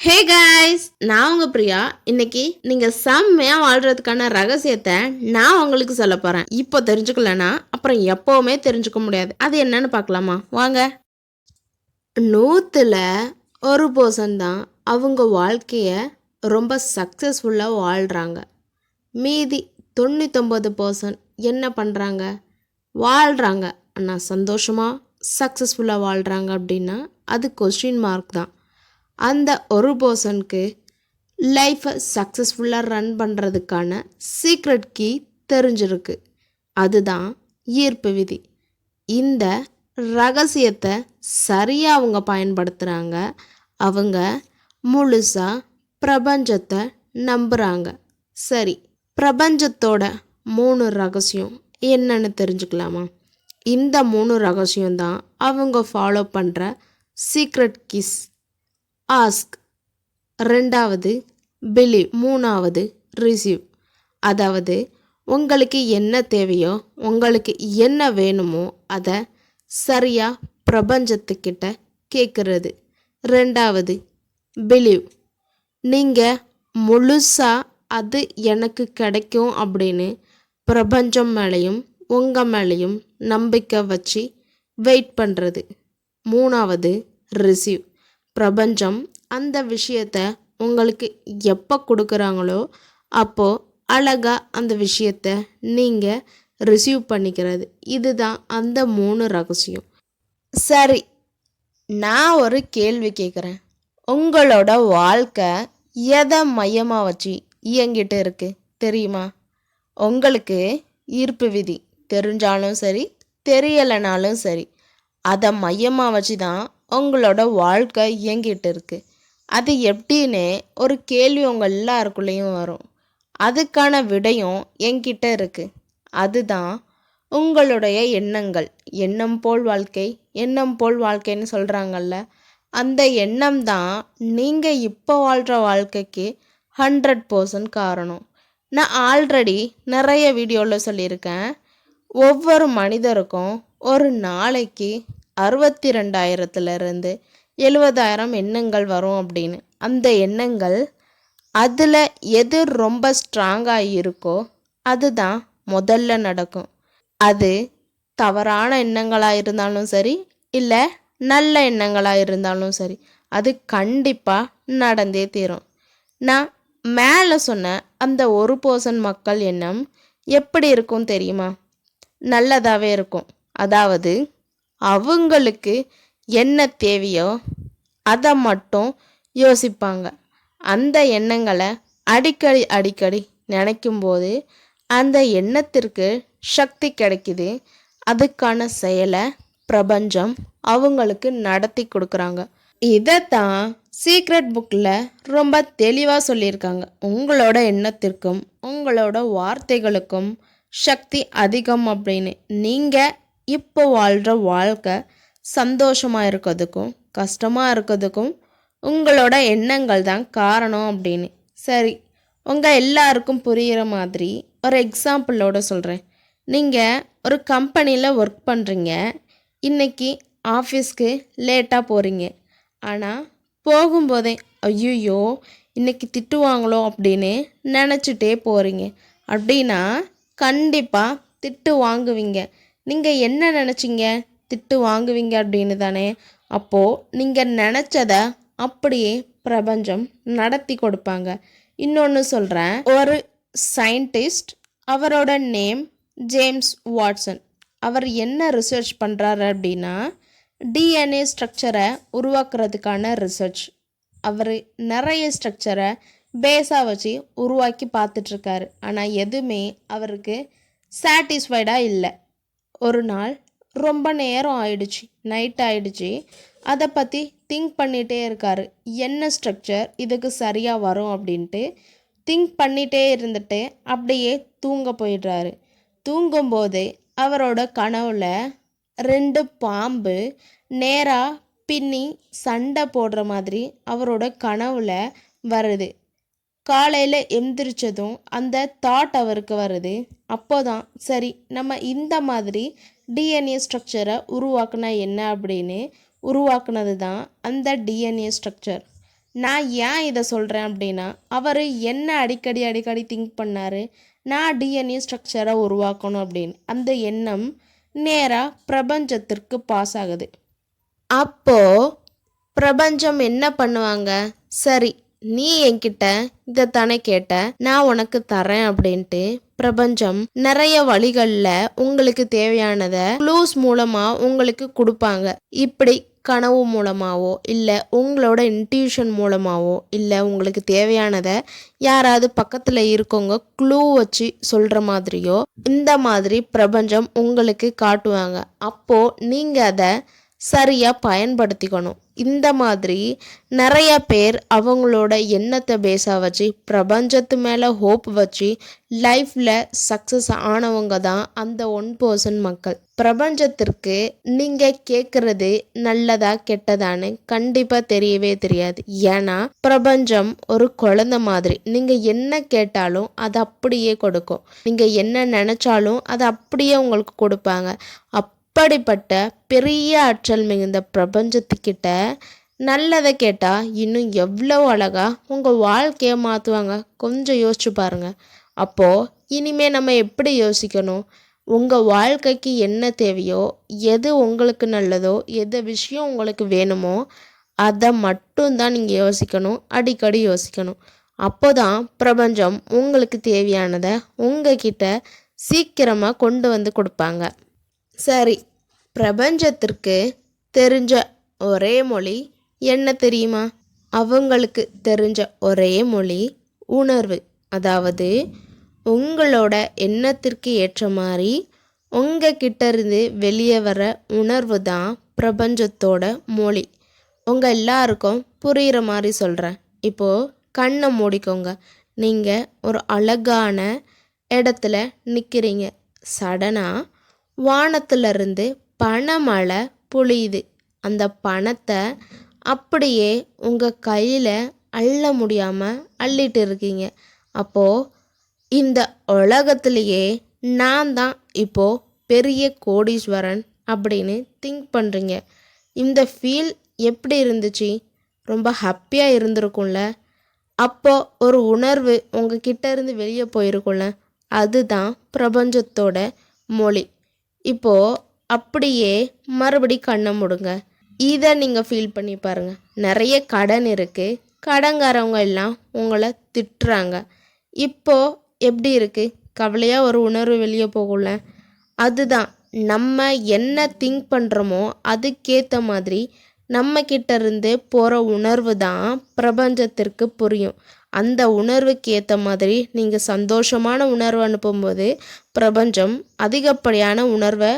Hey guys நான் உங்க பிரியா. இன்னைக்கு நீங்க செம்மையா வாழ்றதுக்கான ரகசியத்தை நான் உங்களுக்கு சொல்ல போறேன். இப்போ தெரிஞ்சுக்கலனா அப்புறம் எப்பவுமே தெரிஞ்சுக்க முடியாது. அது என்னன்னு பார்க்கலாமா? வாங்க. நூத்துல ஒரு பர்சன் தான் அவங்க வாழ்க்கைய ரொம்ப சக்ஸஸ்ஃபுல்லாக வாழ்கிறாங்க மீதி தொண்ணூத்தொம்பது பர்சன்ட் என்ன பண்ணுறாங்க வாழ்கிறாங்க ஆனால் சந்தோஷமாக சக்ஸஸ்ஃபுல்லாக வாழ்கிறாங்க அப்படின்னா அது கொஸ்டின் மார்க் தான். அந்த ஒரு பர்சனுக்கு லைஃப்பை சக்ஸஸ்ஃபுல்லாக ரன் பண்ணுறதுக்கான சீக்ரெட் கீ தெரிஞ்சிருக்கு. அதுதான் ஈர்ப்பு விதி. இந்த ரகசியத்தை சரியாக அவங்க பயன்படுத்துகிறாங்க அவங்க முழுசாக பிரபஞ்சத்தை நம்புகிறாங்க சரி பிரபஞ்சத்தோட மூணு ரகசியம் என்னன்னு தெரிஞ்சுக்கலாமா? இந்த மூணு ரகசியம்தான் அவங்க ஃபாலோ பண்ணுற சீக்ரெட் கிஸ் ஆஸ்க் ரெண்டாவது பிலீவ் மூணாவது ரிசீவ் அதாவது உங்களுக்கு என்ன தேவையோ உங்களுக்கு என்ன வேணுமோ அதை சரியாக பிரபஞ்சத்துக்கிட்ட கேட்குறது ரெண்டாவது பிலீவ் நீங்கள் முழுசாக அது எனக்கு கிடைக்கும் அப்படின்னு பிரபஞ்சம் மேலேயும் உங்கள் மேலேயும் நம்பிக்கை வச்சு வெயிட் பண்ணுறது மூணாவது ரிசீவ் பிரபஞ்சம் அந்த விஷயத்த உங்களுக்கு எப்போ கொடுக்குறாங்களோ அப்போது அழகாக அந்த விஷயத்த நீங்கள் ரிசீவ் பண்ணிக்கிறது. இதுதான் அந்த மூணு ரகசியம். சரி நான் ஒரு கேள்வி கேட்குறேன் உங்களோட வாழ்க்கை எதை மையமாக வச்சு இயங்கிட்டு இருக்கு தெரியுமா? உங்களுக்கு ஈர்ப்பு விதி தெரிஞ்சாலும் சரி தெரியலைனாலும் சரி அதை மையமாக வச்சு தான் உங்களோட வாழ்க்கை இயங்கிட்டு இருக்கு. அது எப்படின்னு ஒரு கேள்வி உங்கள் எல்லாருக்குள்ளேயும் வரும். அதுக்கான விடையும் என்கிட்ட இருக்கு. அதுதான் உங்களுடைய எண்ணங்கள். எண்ணம் போல் வாழ்க்கை எண்ணம் போல் வாழ்க்கைன்னு சொல்கிறாங்கல்ல அந்த எண்ணம் தான் நீங்கள் இப்போ வாழ்கிற வாழ்க்கைக்கு ஹண்ட்ரட் பர்சன்ட் காரணம். நான் ஆல்ரெடி நிறைய வீடியோவில் சொல்லியிருக்கேன். ஒவ்வொரு மனிதருக்கும் ஒரு நாளைக்கு அறுபத்தி ரெண்டாயிரத்துலேருந்து எழுபதாயிரம் எண்ணங்கள் வரும் அப்படின்னு. அந்த எண்ணங்கள் அதில் எது ரொம்ப ஸ்ட்ராங்காக இருக்கோ அதுதான் முதல்ல நடக்கும். அது தவறான எண்ணங்களாக இருந்தாலும் சரி இல்லை நல்ல எண்ணங்களாக இருந்தாலும் சரி அது கண்டிப்பாக நடந்தே தீரும். நான் மேலே சொன்ன அந்த ஒரு போர்சன் மக்கள் எண்ணம் எப்படி இருக்கும் தெரியுமா? நல்லதாகவே இருக்கும். அதாவது அவங்களுக்கு என்ன தேவையோ அதை மட்டும் யோசிப்பாங்க. அந்த எண்ணங்களை அடிக்கடி அடிக்கடி நினைக்கும்போது அந்த எண்ணத்திற்கு சக்தி கிடைக்குது. அதுக்கான செயலை பிரபஞ்சம் அவங்களுக்கு நடத்தி கொடுக்குறாங்க. இதைத்தான் சீக்ரெட் புக்கில் ரொம்ப தெளிவாக சொல்லியிருக்காங்க. உங்களோட எண்ணத்திற்கும் உங்களோட வார்த்தைகளுக்கும் சக்தி அதிகம் அப்படின்னு. நீங்கள் இப்போ வாழ்கிற வாழ்க்கை சந்தோஷமாக இருக்கிறதுக்கும் கஷ்டமாக இருக்கிறதுக்கும் உங்களோட எண்ணங்கள் தான் காரணம் அப்படின்னு. சரி உங்கள் எல்லாருக்கும் புரிகிற மாதிரி ஒரு எக்ஸாம்பிளோட சொல்கிறேன் நீங்கள் ஒரு கம்பெனியில் ஒர்க் பண்ணுறீங்க இன்றைக்கி ஆஃபீஸ்க்கு லேட்டாக போகிறீங்க ஆனால் போகும்போதே ஐயோ இன்றைக்கி திட்டுவாங்களோ அப்படின்னு நினச்சிட்டே போகிறீங்க அப்படின்னா கண்டிப்பாக திட்டு வாங்குவீங்க. நீங்கள் என்ன நினச்சிங்க? திட்டு வாங்குவீங்க அப்படின்னு தானே. அப்போது நீங்கள் நினச்சத அப்படியே பிரபஞ்சம் நடத்தி கொடுப்பாங்க. இன்னொன்று சொல்கிறேன் ஒரு சயின்டிஸ்ட் அவரோட நேம் ஜேம்ஸ் வாட்சன். அவர் என்ன ரிசர்ச் பண்ணுறாரு அப்படின்னா டிஎன்ஏ ஸ்ட்ரக்சரை உருவாக்குறதுக்கான ரிசர்ச் அவர் நிறைய ஸ்ட்ரக்சரை பேஸாக வச்சு உருவாக்கி பார்த்துட்ருக்காரு ஆனால் எதுவுமே அவருக்கு சாட்டிஸ்ஃபைடாக இல்லை. ஒரு நாள் ரொம்ப நேரம் ஆயிடுச்சு நைட் ஆயிடுச்சு. அதை பற்றி திங்க் பண்ணிகிட்டே இருக்காரு. என்ன ஸ்ட்ரக்சர் இதுக்கு சரியாக வரும் அப்படின்ட்டு திங்க் பண்ணிகிட்டே இருந்துட்டு அப்படியே தூங்க போயிடுறாரு. தூங்கும்போதே அவரோட கனவுல ரெண்டு பாம்பு நேராக பின்னி சண்டை போடுற மாதிரி அவரோட கனவுல வருது. காலையில் எந்திரிச்சதும் அந்த தாட் அவருக்கு வருது. அப்போதான் சரி நம்ம இந்த மாதிரி டிஎன்ஏ ஸ்ட்ரக்சரை உருவாக்குனா என்ன அப்படின்னு உருவாக்குனது தான் அந்த டிஎன்ஏ ஸ்ட்ரக்சர் நான் ஏன் இதை சொல்கிறேன் அப்படின்னா அவர் என்ன அடிக்கடி அடிக்கடி திங்க் பண்ணார்? நான் டிஎன்ஏ ஸ்ட்ரக்சரை உருவாக்கணும் அப்படின்னு. அந்த எண்ணம் நேராக பிரபஞ்சத்திற்கு பாஸ் ஆகுது. அப்போது பிரபஞ்சம் என்ன பண்ணுவாங்க? சரி நீ என்கிட்ட இதை தானே கேட்ட? நான் உனக்கு தரேன் அப்படின்ட்டு பிரபஞ்சம் நிறைய வழிகளில் உங்களுக்கு தேவையானதை க்ளூஸ் மூலமாக உங்களுக்கு கொடுப்பாங்க. இப்படி கனவு மூலமாவோ இல்லை உங்களோட இன்ட்யூஷன் மூலமாவோ இல்லை உங்களுக்கு தேவையானதை யாராவது பக்கத்தில் இருக்கவங்க க்ளூ வச்சு சொல்கிற மாதிரியோ இந்த மாதிரி பிரபஞ்சம் உங்களுக்கு காட்டுவாங்க. அப்போது நீங்கள் அதை சரியாக பயன்படுத்திக்கணும். இந்த மாதிரி நிறைய பேர் அவங்களோட எண்ணத்தை பேஸாக வச்சு பிரபஞ்சத்து மேலே ஹோப் வச்சு லைஃப்பில் சக்ஸஸ் ஆனவங்க தான் அந்த ஒன் பர்சன்ட் மக்கள். பிரபஞ்சத்திற்கு நீங்கள் கேட்குறது நல்லதா கெட்டதான்னு கண்டிப்பாக தெரியவே தெரியாது. ஏன்னா பிரபஞ்சம் ஒரு குழந்தை மாதிரி. நீங்கள் என்ன கேட்டாலும் அது அப்படியே கொடுக்கும். நீங்கள் என்ன நினச்சாலும் அது அப்படியே உங்களுக்கு கொடுப்பாங்க. அப் அப்படிப்பட்ட பெரிய ஆற்றல் மிகுந்த பிரபஞ்சத்துக்கிட்ட நல்லதை கேட்டால் இன்னும் எவ்வளோ அழகாக உங்கள் வாழ்க்கையை மாற்றுவாங்க கொஞ்சம் யோசிச்சு பாருங்கள் அப்போது இனிமே நம்ம எப்படி யோசிக்கணும்? உங்கள் வாழ்க்கைக்கு என்ன தேவையோ எது உங்களுக்கு நல்லதோ எது விஷயம் உங்களுக்கு வேணுமோ அதை மட்டும்தான் நீங்கள் யோசிக்கணும். அடிக்கடி யோசிக்கணும். அப்போ தான் பிரபஞ்சம் உங்களுக்கு தேவையானதை உங்ககிட்ட சீக்கிரமாக கொண்டு வந்து கொடுப்பாங்க. சரி. பிரபஞ்சத்திற்கு தெரிஞ்ச ஒரே மொழி என்ன தெரியுமா? அவங்களுக்கு தெரிஞ்ச ஒரே மொழி உணர்வு. அதாவது உங்களோட எண்ணத்திற்கு ஏற்ற மாதிரி உங்கள்கிட்ட இருந்து வெளியே வர உணர்வு தான் பிரபஞ்சத்தோட மொழி. உங்கள் எல்லாருக்கும் புரிகிற மாதிரி சொல்கிறேன் இப்போது கண்ணை மூடிக்கோங்க. நீங்கள் ஒரு அழகான இடத்துல நிற்கிறீங்க சடனாக வானத்திலிருந்து பணமழை பொழியுது. அந்த பணத்தை அப்படியே உங்கள் கையில் அள்ள முடியாமல் அள்ளிட்டு இருக்கீங்க. அப்போது இந்த உலகத்திலேயே நான் தான் இப்போது பெரிய கோடீஸ்வரன் அப்படின்னு திங்க் பண்ணுறீங்க இந்த ஃபீல் எப்படி இருந்துச்சு? ரொம்ப ஹாப்பியாக இருந்திருக்கும்ல. அப்போது ஒரு உணர்வு உங்கள் கிட்டேருந்து வெளியே போயிருக்கும்ல. அதுதான் பிரபஞ்சத்தோட மொழி. இப்போது அப்படியே மறுபடி கண்ணை முடுங்க. இதை நீங்கள் ஃபீல் பண்ணி பாருங்கள் நிறைய கடன் இருக்குது கடங்காரவங்க எல்லாம் உங்களை திட்டுறாங்க. இப்போது எப்படி இருக்குது கவலையாக ஒரு உணர்வு வெளியே போகும்ல. அதுதான் நம்ம என்ன திங்க் பண்ணுறோமோ அதுக்கேற்ற மாதிரி நம்ம கிட்டேருந்து போகிற உணர்வு தான் பிரபஞ்சத்திற்கு புரியும். அந்த உணர்வுக்கு ஏற்ற மாதிரி நீங்கள் சந்தோஷமான உணர்வு அனுப்பும்போது பிரபஞ்சம் அதிகப்படியான உணர்வை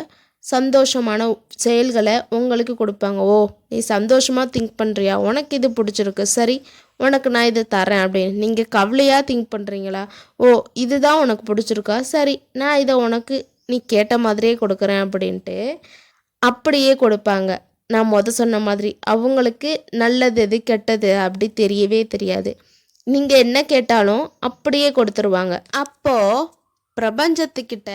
சந்தோஷமான செயல்களை உங்களுக்கு கொடுப்பாங்க. ஓ நீ சந்தோஷமாக திங்க் பண்ணுறியா உனக்கு இது பிடிச்சிருக்கு. சரி உனக்கு நான் இதை தரேன் அப்படின்னு. நீங்கள் கவலையாக திங்க் பண்ணுறீங்களா ஓ இதுதான் உனக்கு பிடிச்சிருக்கா? சரி நான் இதை உனக்கு நீ கேட்ட மாதிரியே கொடுக்குறேன் அப்படின்ட்டு அப்படியே கொடுப்பாங்க. நான் முத சொன்ன மாதிரி அவங்களுக்கு நல்லது எது கெட்டது அப்படி தெரியவே தெரியாது. நீங்கள் என்ன கேட்டாலும் அப்படியே கொடுத்துருவாங்க. அப்போது பிரபஞ்சத்துக்கிட்ட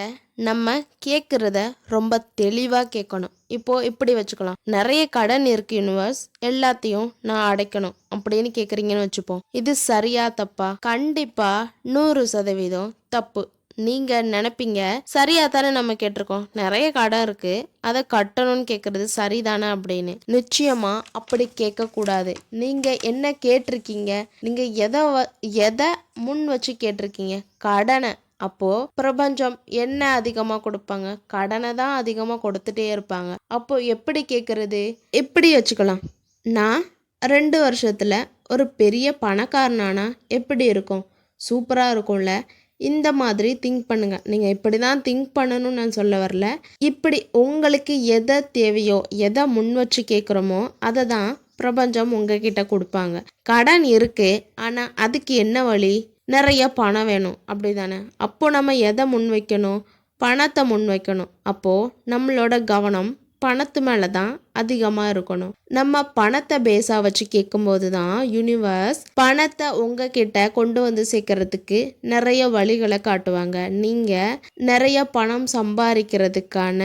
நம்ம கேட்குறத ரொம்ப தெளிவாக கேட்கணும். இப்போது இப்படி வச்சுக்கலாம். நிறைய கடன் இருக்குது யூனிவர்ஸ் எல்லாத்தையும் நான் அடைக்கணும் அப்படின்னு கேட்குறீங்கன்னு வச்சுப்போம். இது சரியா தப்பா? கண்டிப்பாக நூறு சதவீதம் தப்பு. நீங்கள் நினைப்பீங்க சரியாக தானே நம்ம கேட்டிருக்கோம். நிறைய கடன் இருக்குது அதை கட்டணும்னு கேட்குறது சரிதானே அப்படின்னு. நிச்சயமாக அப்படி கேட்கக்கூடாது. நீங்கள் என்ன கேட்டிருக்கீங்க? நீங்கள் எதை வ- எதை முன் வச்சு கேட்டிருக்கீங்க? கடனை. அப்போது பிரபஞ்சம் என்ன அதிகமாக கொடுப்பாங்க? கடனை தான் அதிகமாக கொடுத்துட்டே இருப்பாங்க. அப்போ எப்படி கேட்குறது? எப்படி வச்சுக்கலாம்? நான் ரெண்டு வருஷத்தில் ஒரு பெரிய பணக்காரனானா எப்படி இருக்கும்? சூப்பராக இருக்கும்ல. இந்த மாதிரி திங்க் பண்ணுங்கள் நீங்கள் இப்படி தான் திங்க் பண்ணணும்னு நான் சொல்ல வரல. இப்படி உங்களுக்கு எதை தேவையோ எதை முன் வச்சு கேட்குறோமோ அதை தான் பிரபஞ்சம் உங்ககிட்ட கொடுப்பாங்க. கடன் இருக்கு ஆனால் அதுக்கு என்ன வழி? நிறைய பணம் வேணும். அப்படி தானே அப்போ நம்ம எதை முன் வைக்கணும் பணத்தை முன் வைக்கணும் அப்போது நம்மளோட கவனம் பணத்து மேலே தான் அதிகமாக இருக்கணும். நம்ம பணத்தை பேஸாக வச்சு கேட்கும்போது தான் யூனிவர்ஸ் பணத்தை உங்ககிட்ட கொண்டு வந்து சேர்க்கறதுக்கு நிறைய வழிகளை காட்டுவாங்க. நீங்கள் நிறைய பணம் சம்பாதிக்கிறதுக்கான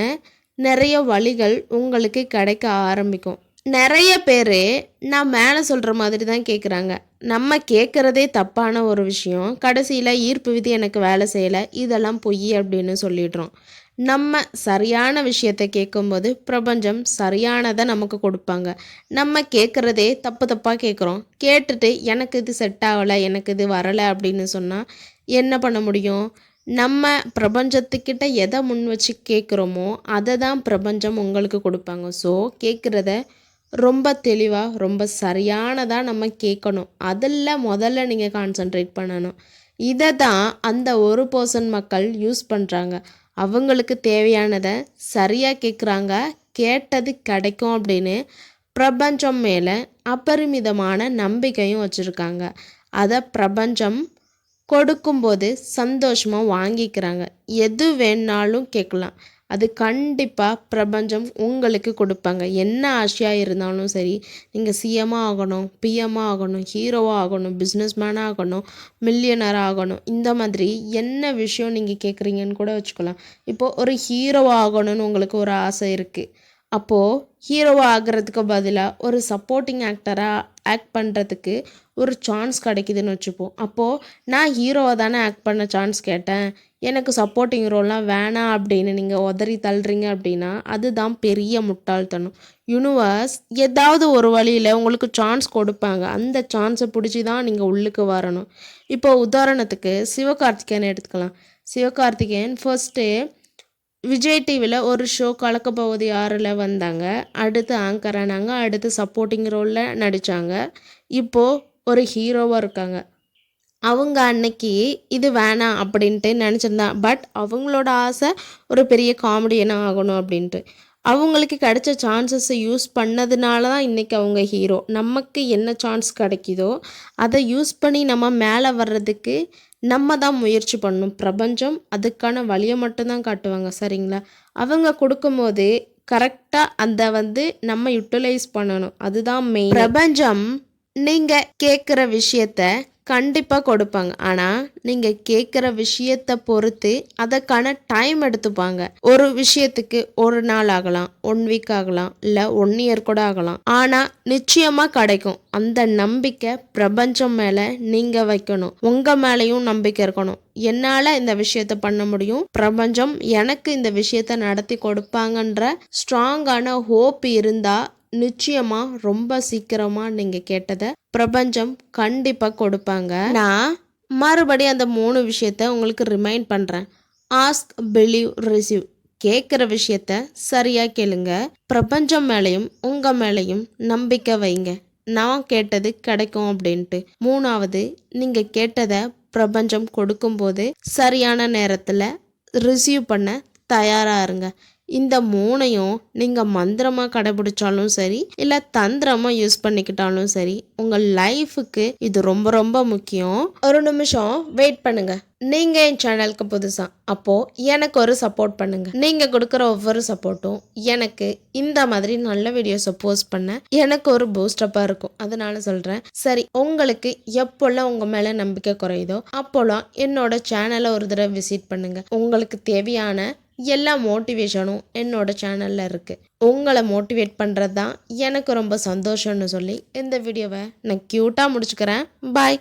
நிறைய வழிகள் உங்களுக்கு கிடைக்க ஆரம்பிக்கும். நிறைய பேர் நான் மேலே சொல்கிற மாதிரி தான் கேட்குறாங்க நம்ம கேட்குறதே தப்பான ஒரு விஷயம். கடைசியில் ஈர்ப்பு விதி எனக்கு வேலை செய்யலை. இதெல்லாம் பொய் அப்படின்னு சொல்லிடுறோம். நம்ம சரியான விஷயத்தை கேட்கும்போது பிரபஞ்சம் சரியானதை நமக்கு கொடுப்பாங்க. நம்ம கேட்குறதே தப்பு தப்பாக கேட்குறோம். கேட்டுட்டு எனக்கு இது செட் ஆகலை எனக்கு இது வரலை அப்படின்னு சொன்னால் என்ன பண்ண முடியும்? நம்ம பிரபஞ்சத்துக்கிட்ட எதை முன் வச்சு கேட்குறோமோ அதை தான் பிரபஞ்சம் உங்களுக்கு கொடுப்பாங்க. ஸோ கேட்குறத ரொம்ப தெளிவாக ரொம்ப சரியானதாக நம்ம கேட்கணும். அதில் முதல்ல நீங்கள் கான்சென்ட்ரேட் பண்ணணும். இதை தான் அந்த ஒரு பர்சன் மக்கள் யூஸ் பண்ணுறாங்க அவங்களுக்கு தேவையானதை சரியாக கேட்குறாங்க கேட்டது கிடைக்கும் அப்படின்னு பிரபஞ்சம் மேலே அபரிமிதமான நம்பிக்கையும் வச்சுருக்காங்க. அதை பிரபஞ்சம் கொடுக்கும்போது சந்தோஷமாக வாங்கிக்கிறாங்க. எது வேணாலும் கேட்கலாம் அது கண்டிப்பாக பிரபஞ்சம் உங்களுக்கு கொடுப்பாங்க. என்ன ஆசையாக இருந்தாலும் சரி நீங்கள் சிஎம்மாக ஆகணும் பிஎம்மாக ஆகணும் ஹீரோவாக ஆகணும் பிஸ்னஸ் மேனாக ஆகணும் மில்லியனராக ஆகணும் இந்த மாதிரி என்ன விஷயம் நீங்கள் கேட்குறீங்கன்னு கூட வச்சுக்கலாம். இப்போது ஒரு ஹீரோவாக ஆகணும்னு உங்களுக்கு ஒரு ஆசை இருக்குது அப்போது ஹீரோவாக ஆகிறதுக்கு பதிலாக ஒரு சப்போர்ட்டிங் ஆக்டராக ஆக்ட் பண்ணுறதுக்கு ஒரு சான்ஸ் கிடைக்குதுன்னு வச்சுப்போம். அப்போது நான் ஹீரோவை தானே ஆக்ட் பண்ண சான்ஸ் கேட்டேன். எனக்கு சப்போர்ட்டிங் ரோல்லாம் வேணாம் அப்படின்னு நீங்கள் உதறி தள்ளுறீங்க அப்படின்னா அதுதான் பெரிய முட்டாள்தனம். யூனிவர்ஸ் ஏதாவது ஒரு வழியில் உங்களுக்கு சான்ஸ் கொடுப்பாங்க. அந்த சான்ஸை பிடிச்சி தான் நீங்கள் உள்ளுக்கு வரணும். இப்போ உதாரணத்துக்கு சிவகார்த்திகேயன் எடுத்துக்கலாம். சிவகார்த்திகேயன் ஃபர்ஸ்ட்டு விஜய் டிவியில் ஒரு ஷோ கலக்க போவது யாரில் வந்தாங்க. அடுத்து ஆங்கர் ஆனாங்க. அடுத்து சப்போர்ட்டிங் ரோலில் நடித்தாங்க இப்போது ஒரு ஹீரோவாக இருக்காங்க. அவங்க அன்னைக்கு இது வேணாம் அப்படின்ட்டு நினச்சிருந்தான் பட் அவங்களோட ஆசை ஒரு பெரிய காமெடியனாக ஆகணும் அப்படின்ட்டு. அவங்களுக்கு கிடைச்ச சான்சஸை யூஸ் பண்ணதுனால தான் இன்றைக்கி அவங்க ஹீரோ நமக்கு என்ன சான்ஸ் கிடைக்குதோ அதை யூஸ் பண்ணி நம்ம மேலே வர்றதுக்கு நம்ம தான் முயற்சி பண்ணணும். பிரபஞ்சம் அதுக்கான வழியை மட்டும்தான் காட்டுவாங்க சரிங்களா? அவங்க கொடுக்கும்போது கரெக்டாக அந்த வந்து நம்ம யூட்டிலைஸ் பண்ணணும். அதுதான் மெயின் பிரபஞ்சம் நீங்கள் கேட்குற விஷயத்த கண்டிப்பாக கொடுப்பாங்க. ஆனால் நீங்கள் கேட்குற விஷயத்தை பொறுத்து அதற்கான டைம் எடுத்துப்பாங்க. ஒரு விஷயத்துக்கு ஒரு நாள் ஆகலாம் ஒன் வீக் ஆகலாம் இல்லை ஒன் இயர் கூட ஆகலாம். ஆனால் நிச்சயமாக கிடைக்கும். அந்த நம்பிக்கை பிரபஞ்சம் மேலே நீங்கள் வைக்கணும். உங்கள் மேலேயும் நம்பிக்கை இருக்கணும். என்னால் இந்த விஷயத்த பண்ண முடியும்? பிரபஞ்சம் எனக்கு இந்த விஷயத்த நடத்தி கொடுப்பாங்கன்ற ஸ்ட்ராங்கான ஹோப் இருந்தால் நிச்சயமாக ரொம்ப சீக்கிரமாக நீங்கள் கேட்டதை பிரபஞ்சம் கண்டிப்பாக கொடுப்பாங்க. நான் மறுபடியும் அந்த மூணு விஷயத்த உங்களுக்கு ரிமைண்ட் பண்ணுறேன் ஆஸ்க் பிலீவ் ரிசீவ் கேட்குற விஷயத்த சரியாக கேளுங்க. பிரபஞ்சம் மேலேயும் உங்கள் மேலேயும் நம்பிக்கை வைங்க. நான் கேட்டது கிடைக்கும் அப்படின்ட்டு. மூணாவது நீங்கள் கேட்டதை பிரபஞ்சம் கொடுக்கும்போது சரியான நேரத்தில் ரிசீவ் பண்ண தயாராக இருங்க. இந்த மூணையும் நீங்கள் மந்திரமாக கடைபிடிச்சாலும் சரி இல்லை தந்திரமாக யூஸ் பண்ணிக்கிட்டாலும் சரி உங்கள் லைஃபுக்கு இது ரொம்ப ரொம்ப முக்கியம். ஒரு நிமிஷம் வெயிட் பண்ணுங்க. நீங்கள் என் சேனலுக்கு புதுசாக அப்போது எனக்கு ஒரு சப்போர்ட் பண்ணுங்கள் நீங்கள் கொடுக்குற ஒவ்வொரு சப்போர்ட்டும் எனக்கு இந்த மாதிரி நல்ல வீடியோஸை போஸ்ட் பண்ண எனக்கு ஒரு பூஸ்டப்பாக இருக்கும். அதனால சொல்கிறேன் சரி உங்களுக்கு எப்போல்லாம் உங்கள் மேலே நம்பிக்கை குறையுதோ அப்போல்லாம் என்னோட சேனலை ஒரு தடவை விசிட் பண்ணுங்கள் உங்களுக்கு தேவையான எல்லா மோட்டிவேஷனும் என்னோட சேனலில் இருக்குது உங்களை மோட்டிவேட் பண்ணுறது தான் எனக்கு ரொம்ப சந்தோஷம்னு சொல்லி இந்த வீடியோவை நான் க்யூட்டாக முடிச்சுக்கிறேன். பாய்